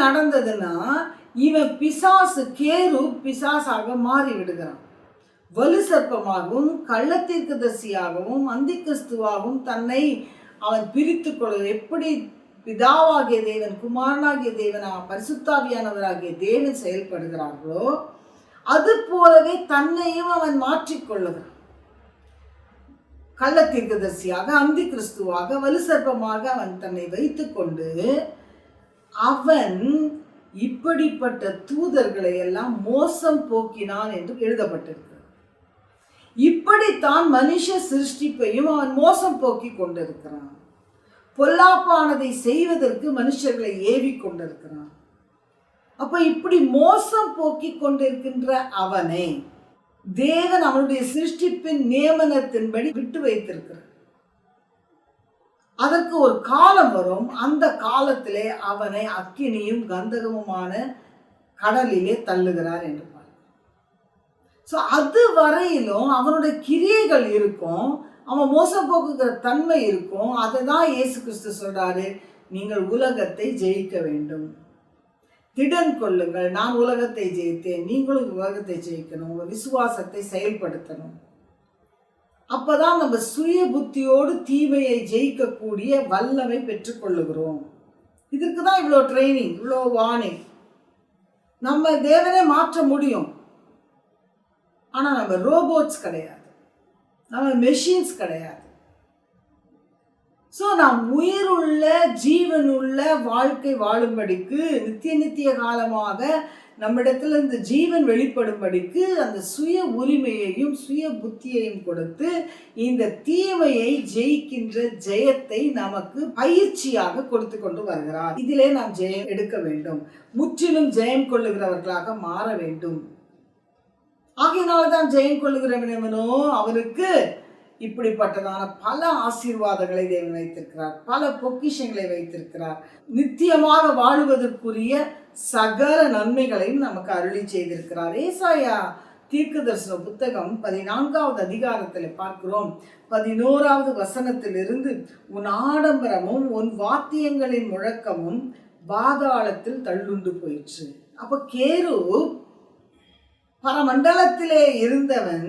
நடந்ததுன்னா இவன் பிசாசு கேரு பிசாசாக மாறி விடுகிறான் வலு சர்ப்பமாகவும் கள்ளத்தீர்க்கதரிசியாகவும் அந்தி கிறிஸ்துவாகவும் தன்னை அவன் பிரித்து கொள்ள எப்படி? பிதாவாகிய தேவன் குமாரனாகிய தேவன் பரிசுத்தாவியானவராகிய தேவன் செயல்படுகிறார்களோ அது போலவே தன்னையும் அவன் மாற்றிக்கொள்ளுகிறான் கள்ளத்தீர்க்கதரிசியாக அந்தி கிறிஸ்துவாக வலுசர்ப்பமாக அவன் தன்னை வைத்துக்கொண்டு அவன் இப்படிப்பட்ட தூதர்களை எல்லாம் மோசம் போக்கினான் என்று எழுதப்பட்டிருக்கிறது. இப்படித்தான் மனுஷ சிருஷ்டிப்பையும் அவன் மோசம் போக்கி கொண்டிருக்கிறான். பொல்லாப்பானதை செய்வதற்கு மனுஷர்களை ஏவி கொண்டிருக்கிறான். அப்ப இப்படி மோசம் போக்கி கொண்டிருக்கின்ற அவனை தேவன் அவனுடைய சிருஷ்டிப்பின் நியமனத்தின்படி விட்டு வைத்திருக்கிறார். அதற்கு ஒரு காலம் வரும். அந்த காலத்திலே அவனை அக்கினியும் கந்தகமுமான கடலிலே தள்ளுகிறார் என்று ஸோ அது வரையிலும் அவனுடைய கிரியைகள் இருக்கும். அவன் மோசம் போக்குகிற தன்மை இருக்கும். அதை தான் இயேசு கிறிஸ்து சொல்றாரு நீங்கள் உலகத்தை ஜெயிக்க வேண்டும். திடன் கொள்ளுங்கள். நான் உலகத்தை ஜெயித்தேன். நீங்களும் உலகத்தை ஜெயிக்கணும். உங்கள் விசுவாசத்தை செயல்படுத்தணும். அப்போதான் நம்ம சுய புத்தியோடு தீமையை ஜெயிக்கக்கூடிய வல்லமை பெற்றுக்கொள்ளுகிறோம். இதுக்கு தான் இவ்வளோ ட்ரைனிங் இவ்வளோ வார்னிங் நம்ம தேவனே மாற்ற முடியும். ஆனால் நம்ம ரோபோட்ஸ் கிடையாது. நம்ம மெஷின்ஸ் கிடையாது. ஸோ நாம் உயிருள்ள ஜீவனுள்ள வாழ்க்கை வாழும்படிக்கு நித்திய நித்திய காலமாக நம்மிடத்தில் இந்த ஜீவன் வெளிப்படும்படிக்கு அந்த சுய உரிமையையும் சுய புத்தியையும் கொடுத்து இந்த தீமையை ஜெயிக்கின்ற ஜெயத்தை நமக்கு பயிற்சியாக கொடுத்து கொண்டு வருகிறார். இதிலே நாம் ஜெயம் எடுக்க வேண்டும். முற்றிலும் ஜெயம் கொள்ளுகிறவர்களாக மாற வேண்டும். ஆகையினால்தான் ஜெயம் கொள்ளுகிறவனவனோ அவனுக்கு இப்படிப்பட்டதான பல ஆசீர்வாதங்களை தேவன் வைத்திருக்கிறார். பல பொக்கிஷங்களை வைத்திருக்கிறார். நித்தியமாக வாழுவதற்குரிய சகல நன்மைகளையும் நமக்கு அருளி செய்திருக்கிறார். ஏசாயா தீர்க்கதர்சன புத்தகம் பதினான்காவது அதிகாரத்தில் பார்க்கிறோம். பதினோராவது வசனத்திலிருந்து உன் ஆடம்பரமும் உன் வாத்தியங்களின் முழக்கமும் பாதாளத்தில் தள்ளுண்டு போயிற்று. அப்போ கேரு பரமண்டலத்திலே இருந்தவன்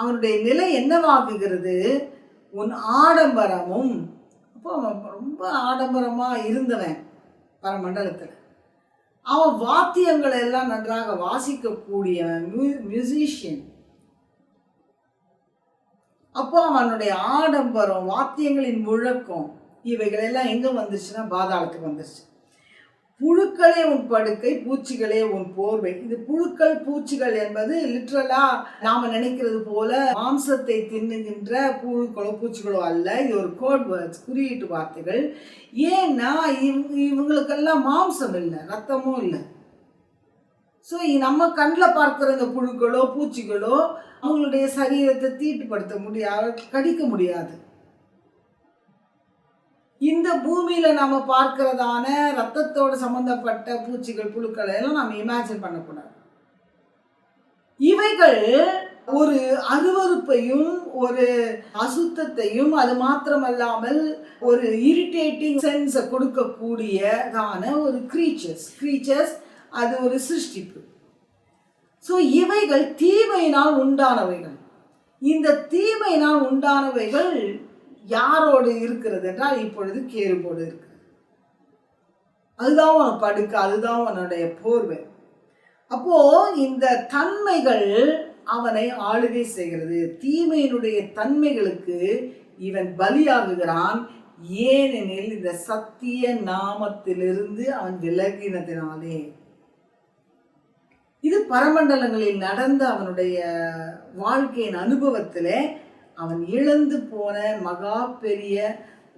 அவனுடைய நிலை என்னவாகுகிறது? உன் ஆடம்பரமும் அப்போ அவன் ரொம்ப ஆடம்பரமாக இருந்தவன் பரமண்டலத்தில். அவன் வாத்தியங்களை எல்லாம் நன்றாக வாசிக்கக்கூடிய மியூசிஷியன் அப்போ அவனுடைய ஆடம்பரம் வாத்தியங்களின் முழக்கம் இவைகளெல்லாம் எங்கே வந்துச்சுன்னா பாதாளத்துக்கு வந்துருச்சு. புழுக்களே உன் படுக்கை பூச்சிகளே உன் போர்வை. இது புழுக்கள் பூச்சிகள் என்பது லிட்ரலா நாம நினைக்கிறது போல மாம்சத்தை தின்னுகின்ற புழுக்களோ பூச்சிகளோ அல்ல. இது ஒரு கோட் வேர்ட்ஸ் குறியீட்டு வார்த்தைகள். ஏன்னா இவங்களுக்கெல்லாம் மாம்சம் இல்லை ரத்தமும் இல்லை. ஸோ நம்ம கண்ணில் பார்க்குற இந்த புழுக்களோ பூச்சிகளோ அவங்களுடைய சரீரத்தை தீட்டுப்படுத்த முடியாது கடிக்க முடியாது. இந்த பூமியில் நாம் பார்க்கிறதான ரத்தத்தோடு சம்மந்தப்பட்ட பூச்சிகள் புழுக்களை எல்லாம் நம்ம இமேஜின் பண்ணக்கூடாது. இவைகள் ஒரு அருவருப்பையும் ஒரு அசுத்தத்தையும் அது மாத்திரமல்லாமல் ஒரு இரிட்டேட்டிங் சென்ஸை கொடுக்கக்கூடியதான ஒரு க்ரீச்சர்ஸ் க்ரீச்சர்ஸ் அது ஒரு சிருஷ்டிப்பு. ஸோ இவைகள் தீமையினால் உண்டானவைகள். இந்த தீமையினால் உண்டானவைகள் யாரோடு இருக்கிறது என்றால் இப்பொழுது கேருபோடு இருக்கிறது அதுதான் உன் படுக்க அதுதான் உன்னுடைய போர்வை. அப்போ இந்த தன்மைகள் அவனை ஆளுகை செய்கிறது. தீமையினுடைய தன்மைகளுக்கு இவன் பலியாகுகிறான். ஏனெனில் இந்த சத்திய நாமத்திலிருந்து அவன் விலகினதினாலே. இது பரமண்டலங்களில் நடந்த அவனுடைய வாழ்க்கையின் அனுபவத்திலே அவன் இழந்து போன மகா பெரிய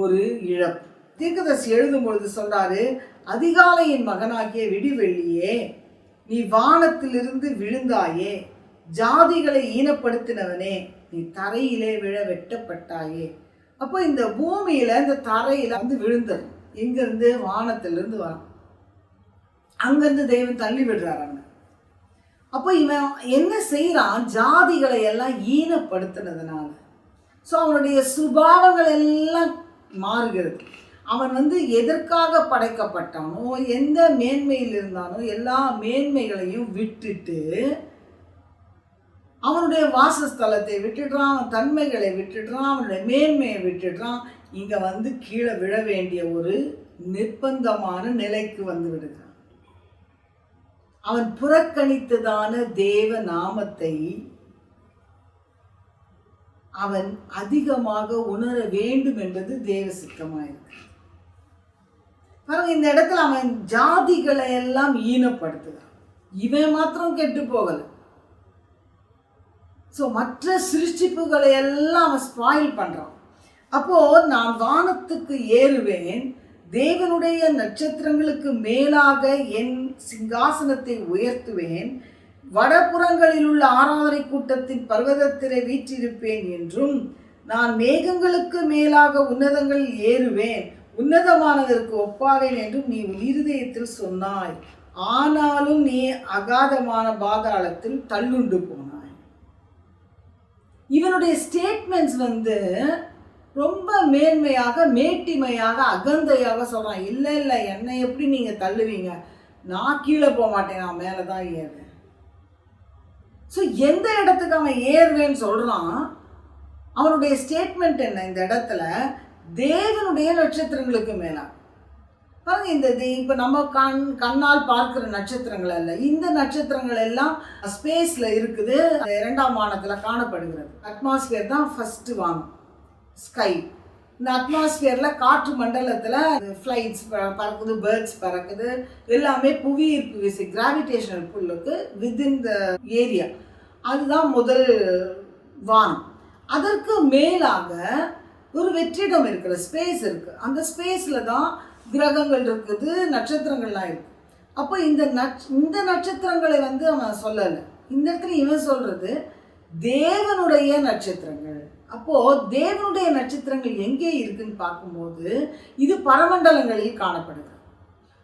ஒரு இழப்பு. தீர்க்கதர்சி எழுதும் பொழுது சொல்றாரு அதிகாலையின் மகனாகிய விடிவெள்ளியே நீ வானத்திலிருந்து விழுந்தாயே ஜாதிகளை ஈனப்படுத்தினவனே நீ தரையிலே விழ வெட்டப்பட்டாயே. அப்போ இந்த பூமியில இந்த தரையில வந்து விழுந்தது. எங்கிருந்து? வானத்திலிருந்து வரான் அங்கிருந்து தெய்வம் தள்ளி விடுறாரு அப்போ இவன் என்ன செய்கிறான் ஜாதிகளை எல்லாம் ஈனப்படுத்தினதுனால. ஸோ அவனுடைய சுபாவங்கள் எல்லாம் மாறுகிறது. அவன் வந்து எதற்காக படைக்கப்பட்டானோ எந்த மேன்மையில் இருந்தானோ எல்லா மேன்மைகளையும் விட்டுட்டு அவனுடைய வாசஸ்தலத்தை விட்டுடுறான் அவன் தன்மைகளை விட்டுடுறான் அவனுடைய மேன்மையை விட்டுடுறான். இங்கே வந்து கீழே விழ வேண்டிய ஒரு நிர்பந்தமான நிலைக்கு வந்து விடுகிறான். அவன் புறக்கணித்ததான தேவ நாமத்தை அவன் அதிகமாக உணர வேண்டும் என்பது தேவ சித்தமாயிருக்கு. பாருங்க இந்த இடத்துல அவன் ஜாதிகளை எல்லாம் ஈனப்படுத்துகிறான். இவன் மாத்திரம் கெட்டு போகல. ஸோ மற்ற சிருஷ்டிப்புகளை எல்லாம் அவன் ஸ்பாயில் பண்றான். அப்போ நான் வானத்துக்கு ஏறுவேன் தேவனுடைய நட்சத்திரங்களுக்கு மேலாக என் சிங்காசனத்தை உயர்த்துவேன் வடபுறங்களில் உள்ள ஆராதனை கூட்டத்தின் பர்வதத்திலே வீற்றிருப்பேன் என்றும் நான் மேகங்களுக்கு மேலாக உன்னதங்களில் ஏறுவேன் உன்னதமானதற்கு ஒப்பாவேன் என்றும் நீ உன் இருதயத்தில் சொன்னாய். ஆனாலும் நீ அகாதமான பாதாளத்தில் தள்ளுண்டு போனாய். இவனுடைய ஸ்டேட்மெண்ட்ஸ் வந்து ரொம்ப மேன்மையாக மேட்டிமையாக அகந்தையாக சொல்கிறான் இல்லை இல்லை என்னை எப்படி நீங்கள் தள்ளுவீங்க? நான் கீழே போக மாட்டேன் நான் மேலே தான் ஏறு ஸோ எந்த இடத்துக்கு அவன் ஏறுவேன்னு சொல்கிறான் அவனுடைய ஸ்டேட்மெண்ட் என்ன? இந்த இடத்துல தேவனுடைய நட்சத்திரங்களுக்கு மேலே. பாருங்க இந்த இப்போ நம்ம கண் கண்ணால் பார்க்குற நட்சத்திரங்கள் அல்ல. இந்த நட்சத்திரங்கள் எல்லாம் ஸ்பேஸில் இருக்குது. இரண்டாம் வானத்தில் காணப்படுகிறது. அட்மாஸ்பியர் தான் ஃபஸ்ட்டு வானம். ஸ்கை இந்த அட்மாஸ்பியரில் காற்று மண்டலத்தில் ஃப்ளைட்ஸ் பறக்குது பேர்ட்ஸ் பறக்குது எல்லாமே புவி ஈர்ப்பு விசை கிராவிடேஷனல் புல்லுக்கு வித்தின் த ஏரியா அதுதான் முதல் வானம். அதற்கு மேலாக ஒரு வெற்றிடம் இருக்கிற ஸ்பேஸ் இருக்குது அந்த ஸ்பேஸில் தான் கிரகங்கள் இருக்குது நட்சத்திரங்கள்லாம் இருக்குது அப்போ இந்த நட்ச இந்த நட்சத்திரங்களை வந்து அவன் சொல்லலை. இந்த இடத்துல இவன் சொல்கிறது தேவனுடைய நட்சத்திரங்கள். அப்போது தேவனுடைய நட்சத்திரங்கள் எங்கே இருக்குன்னு பார்க்கும்போது இது பரமண்டலங்களில் காணப்படுது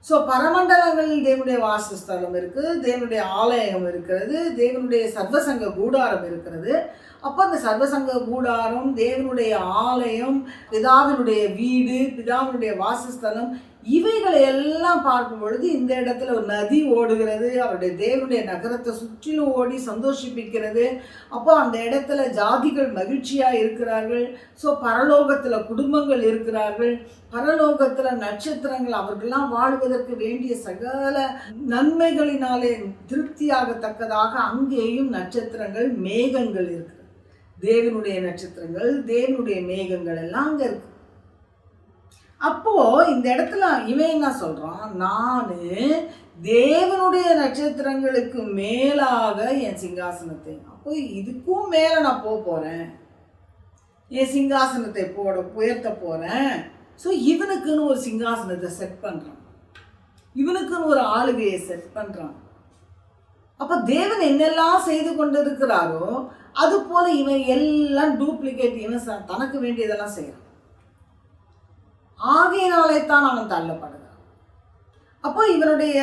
ஸோ பரமண்டலங்களில் தேவனுடைய வாசஸ்தலம் இருக்குது தேவனுடைய ஆலயம் இருக்கிறது தேவனுடைய சர்வசங்க கூடாரம் இருக்கிறது. அப்போ அந்த சர்வசங்க கூடாரம் தேவனுடைய ஆலயம் பிதாவினுடைய வீடு பிதாவினுடைய வாசஸ்தலம் இவைகளை எல்லாம் பார்க்கும் பொழுது இந்த இடத்துல ஒரு நதி ஓடுகிறது அவருடைய தேவனுடைய நகரத்தை சுற்றிலும் ஓடி சந்தோஷிப்பிக்கிறது. அப்போ அந்த இடத்துல ஜாதிகள் மகிழ்ச்சியாக இருக்கிறார்கள். ஸோ பரலோகத்தில் குடும்பங்கள் இருக்கிறார்கள். பரலோகத்தில் நட்சத்திரங்கள் அவர்கள்லாம் வாழ்வதற்கு வேண்டிய சகல நன்மைகளினாலே திருப்தியாகத்தக்கதாக அங்கேயும் நட்சத்திரங்கள் மேகங்கள் இருக்கு. தேவனுடைய நட்சத்திரங்கள் தேவனுடைய மேகங்கள் எல்லாம் அங்கே இருக்குது அப்போது இந்த இடத்துல இவன் என்ன சொல்கிறான் நான் தேவனுடைய நட்சத்திரங்களுக்கு மேலாக என் சிங்காசனத்தை அப்போ இதுக்கும் மேலே நான் போக போகிறேன் என் சிங்காசனத்தை போட உயர்த்த போகிறேன் ஸோ இவனுக்குன்னு ஒரு சிங்காசனத்தை செட் பண்ணுறான் இவனுக்குன்னு ஒரு ஆளுகையை செட் பண்ணுறான் அப்போ தேவன் என்னெல்லாம் செய்து கொண்டு இருக்கிறாரோ அது போல இவன் எல்லாம் டூப்ளிகேட் இவன் ச- தனக்கு வேண்டியதெல்லாம் செய்கிறான் ஆகையினாலே தான் அவன் தள்ளப்படுகிறான். அப்போ இவனுடைய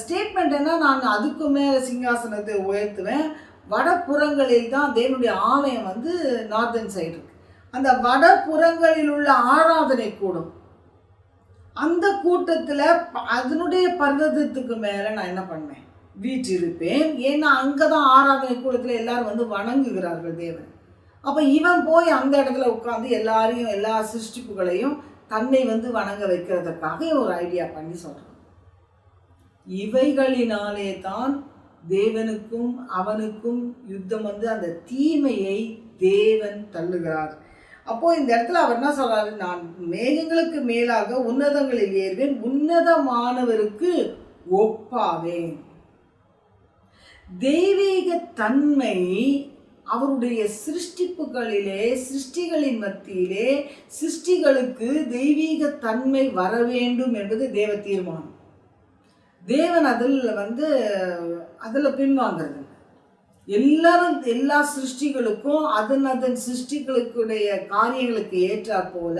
ஸ்டேட்மெண்ட் என்ன? நான் அதுக்கு மேலே சிங்காசனத்தை உயர்த்துவேன். வடபுறங்களில் தான் தேவனுடைய ஆலயம் வந்து நார்தன் சைடு இருக்கு. அந்த வடபுறங்களில் உள்ள ஆராதனை கூடும். அந்த கூட்டத்தில் அதனுடைய பர்வதத்துக்கு மேலே நான் என்ன பண்ணேன் வீற்றிருப்பேன். ஏன்னா அங்கே தான் ஆராதனை கூடத்தில் எல்லாரும் வந்து வணங்குகிறார்கள் தேவன். அப்போ இவன் போய் அந்த இடத்துல உட்காந்து எல்லாரையும் எல்லா சிருஷ்டிப்புகளையும் தன்னை வந்து வணங்க வைக்கிறதுக்காக ஒரு ஐடியா பண்ணி சொல்கிறான் இவைகளினாலே தான் தேவனுக்கும் அவனுக்கும் யுத்தம் வந்து அந்த தீமையை தேவன் தள்ளுகிறார். அப்போது இந்த இடத்துல அவர் என்ன சொல்கிறாரு நான் மேகங்களுக்கு மேலாக உன்னதங்களில் ஏறுவேன் உன்னதமானவருக்கு ஒப்பாவேன். தெய்வீக தன்மை அவருடைய சிருஷ்டிப்புகளிலே சிருஷ்டிகளின் மத்தியிலே சிருஷ்டிகளுக்கு தெய்வீக தன்மை வர வேண்டும் என்பது தேவ தீர்மானம். தேவன் அதில் வந்து அதில் பின்வாங்கிறது. எல்லாரும் எல்லா சிருஷ்டிகளுக்கும் அதன் அதன் சிருஷ்டிகளுக்குடைய காரியங்களுக்கு ஏற்றாற் போல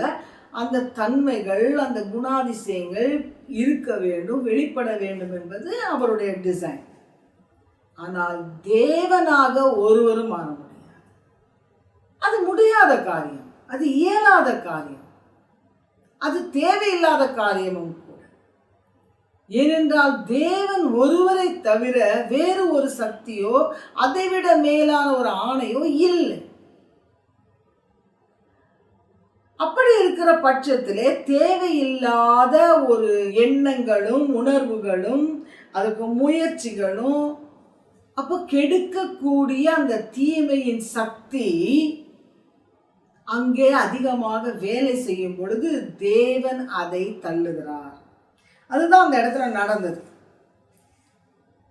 அந்த தன்மைகள் அந்த குணாதிசயங்கள் இருக்க வேண்டும் வெளிப்பட வேண்டும் என்பது அவருடைய டிசைன் ஆனால் தேவனாக ஒருவரும் மாற முடியாது. அது முடியாத காரியம் அது இயலாத காரியம் அது தேவையில்லாத காரியமும் கூட. ஏனென்றால் தேவன் ஒருவரை தவிர வேறு ஒரு சக்தியோ அதைவிட மேலான ஒரு ஆணையோ இல்லை. அப்படி இருக்கிற பட்சத்திலே தேவையில்லாத ஒரு எண்ணங்களும் உணர்வுகளும் அதுக்கு முயற்சிகளும் அப்போ கெடுக்கக்கூடிய அந்த தீமையின் சக்தி அங்கே அதிகமாக வேலை செய்யும் பொழுது தேவன் அதை தள்ளுகிறார். அதுதான் அந்த இடத்துல நடந்தது.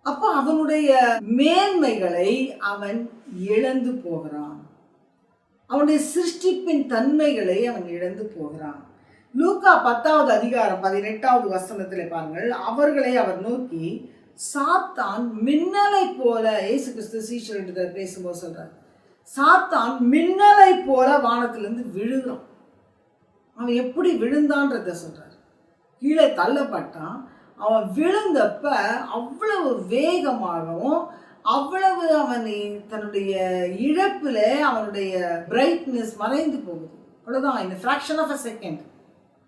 அப்போ அவனுடைய மேன்மைகளை அவன் இழந்து போகிறான். அவனுடைய சிருஷ்டிப்பின் தன்மைகளை அவன் இழந்து போகிறான். லூக்கா பத்தாவது அதிகாரம் பதினெட்டாவது வசனத்தில் பாருங்கள் அவர்களை அவர் நோக்கி சாத்தான் மின்னலை போல இயேசு கிறிஸ்து சீஷர் பேசும்போது சொல்றார். சாத்தான் மின்னலை போல வானத்திலிருந்து விழுகிறான். அவன் எப்படி விழுந்தான்றத சொல்றார். கீழே தள்ளப்பட்டான். அவன் விழுந்தப்ப அவ்வளவு வேகமாகவும் அவ்வளவு அவன் தன்னுடைய இழப்பில் அவனுடைய பிரைட்னஸ் மறைந்து போகுது. அவ்வளோதான் இந்த ஃப்ராக்ஷன் ஆஃப் அ செகண்ட்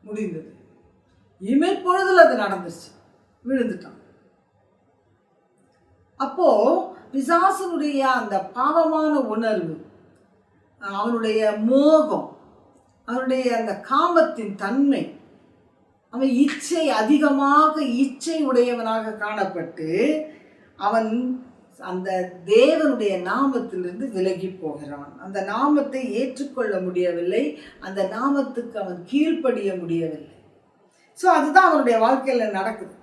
முடிந்தது. இமைப்பொழுதில் அது நடந்துச்சு விழுந்துட்டான். அப்போ பிசாசனுடைய அந்த பாவமான உணர்வு அவனுடைய மோகம் அவனுடைய அந்த காமத்தின் தன்மை அவன் இச்சை அதிகமாக இச்சை உடையவனாக காணப்பட்டு அவன் அந்த தேவனுடைய நாமத்திலிருந்து விலகி போகிறான். அந்த நாமத்தை ஏற்றுக்கொள்ள முடியவில்லை. அந்த நாமத்துக்கு அவன் கீழ்ப்படிய முடியவில்லை. ஸோ அதுதான் அவனுடைய வாழ்க்கையில் நடக்குது.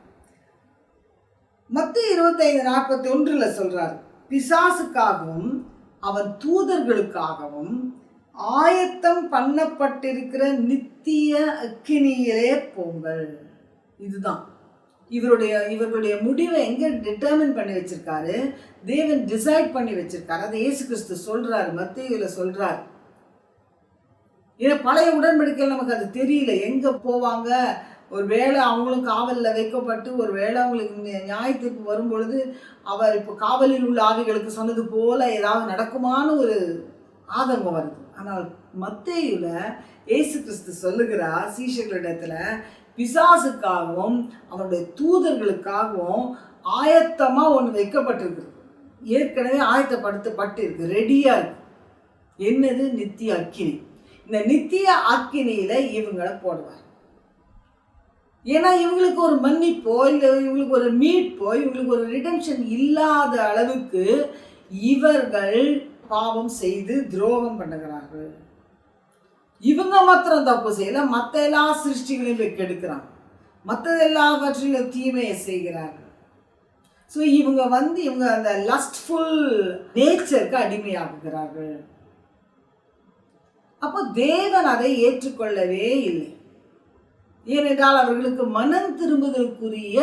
மத்திய இருபத்தைந்து நாற்பத்தி ஒன்றில் சொல்கிறார் பிசாசுக்காகவும் அவன் தூதர்களுக்காகவும் ஆயத்தம் பண்ணப்பட்டிருக்கிற நித்திய அக்கினியிலே போங்கள். இதுதான். இவருடைய இவர்களுடைய முடிவை எங்கே டிட்டர்மின் பண்ணி வச்சிருக்காரு? தேவன் டிசைட் பண்ணி வச்சிருக்காரு. அதை இயேசு கிறிஸ்து சொல்கிறார் மத்தியில் சொல்கிறார் ஏன்னா பழைய உடன்படிக்கையில் நமக்கு அது தெரியல. எங்கே போவாங்க? ஒரு வேளை அவங்களும் காவலில் வைக்கப்பட்டு ஒரு வேளை அவங்களுக்கு நியாய தீர்ப்பு வரும்பொழுது அவர் இப்போ காவலில் உள்ள ஆவிகளுக்கு சொன்னது போல ஏதாவது நடக்குமான்னு ஒரு ஆதங்கம் வருது. ஆனால் மத்தேயுல இயேசு கிறிஸ்து சொல்லுகிறார் சீஷர்களிடத்தில் பிசாசுக்காகவும் அவனுடைய தூதர்களுக்காகவும் ஆயத்தமாக ஒன்று வைக்கப்பட்டிருக்கு. ஏற்கனவே ஆயத்தப்படுத்தப்பட்டு இருக்கு ரெடியாக இருக்கு. என்னது? நித்திய அக்கினி. இந்த நித்திய அக்கினியில் இவங்களை போடுவார். ஏன்னா இவங்களுக்கு ஒரு மன்னிப்போ இல்லை இவங்களுக்கு ஒரு மீட்போ இவங்களுக்கு ஒரு ரிடம்ஷன் இல்லாத அளவுக்கு இவர்கள் பாவம் செய்து துரோகம் பண்ணுகிறார்கள். இவங்க மாத்திரம் தப்பு செய்யல மற்ற எல்லா சிருஷ்டிகளையும் போய் கெடுக்கிறாங்க மற்ற எல்லாவற்றிலும் தீமையை செய்கிறார்கள். ஸோ இவங்க வந்து இவங்க அந்த லஸ்ட்ஃபுல் நேச்சருக்கு அடிமையாகுகிறார்கள் அப்போ தேவன் அதை ஏற்றுக்கொள்ளவே இல்லை. ஏனென்றால் அவர்களுக்கு மனம் திரும்புதலுக்குரிய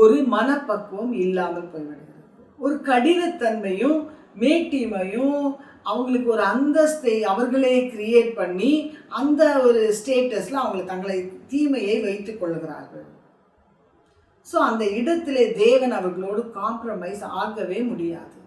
ஒரு மனப்பக்குவம் இல்லாமல் போய்விடுகிறது. ஒரு கடினத்தன்மையும் மேட்டிமையும் அவங்களுக்கு ஒரு அந்தஸ்தை அவர்களே கிரியேட் பண்ணி அந்த ஒரு ஸ்டேட்டஸில் அவங்களை தங்களை தீமையை வைத்துக் கொள்கிறார்கள். ஸோ அந்த இடத்திலே தேவன் அவர்களோடு காம்ப்ரமைஸ் ஆகவே முடியாது.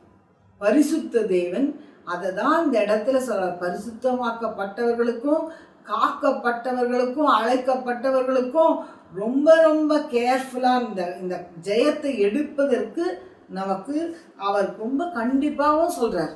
பரிசுத்த தேவன் அதை தான் இந்த இடத்துல சொல்ற பரிசுத்தமாக்கப்பட்டவர்களுக்கும் காக்கப்பட்டவர்களுக்கும் அழைக்கப்பட்டவர்களுக்கும் ரொம்ப ரொம்ப கேர்ஃபுல்லாக இந்த இந்த ஜெயத்தை எடுப்பதற்கு நமக்கு அவர் ரொம்ப கண்டிப்பாகவும் சொல்கிறார்